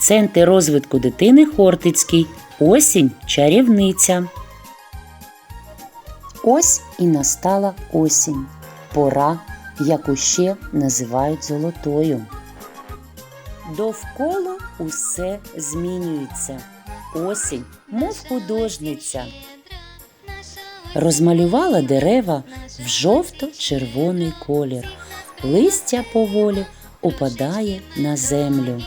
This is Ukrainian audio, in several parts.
Центр розвитку дитини Хортицький. Осінь чарівниця. Ось і настала осінь. Пора, яку ще називають золотою. Довкола усе змінюється. Осінь, мов художниця. Розмалювала дерева в жовто-червоний колір. Листя поволі опадає на землю.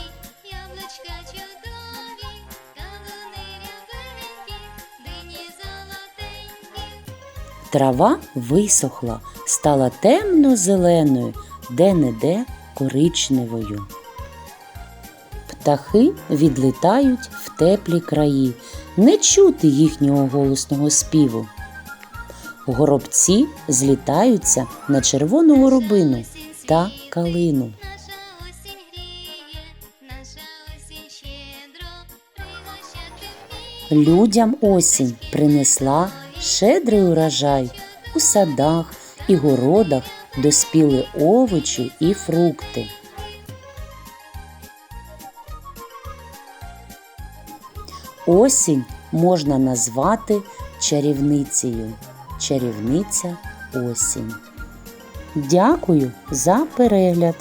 Трава висохла, стала темно-зеленою, де-не-де коричневою. Птахи відлітають в теплі краї, не чути їхнього голосного співу. Горобці злітаються на червону горобину та калину. Людям осінь принесла щедрий урожай. У садах і городах доспіли овочі і фрукти. Осінь можна назвати чарівницею. Чарівниця осінь. Дякую за перегляд!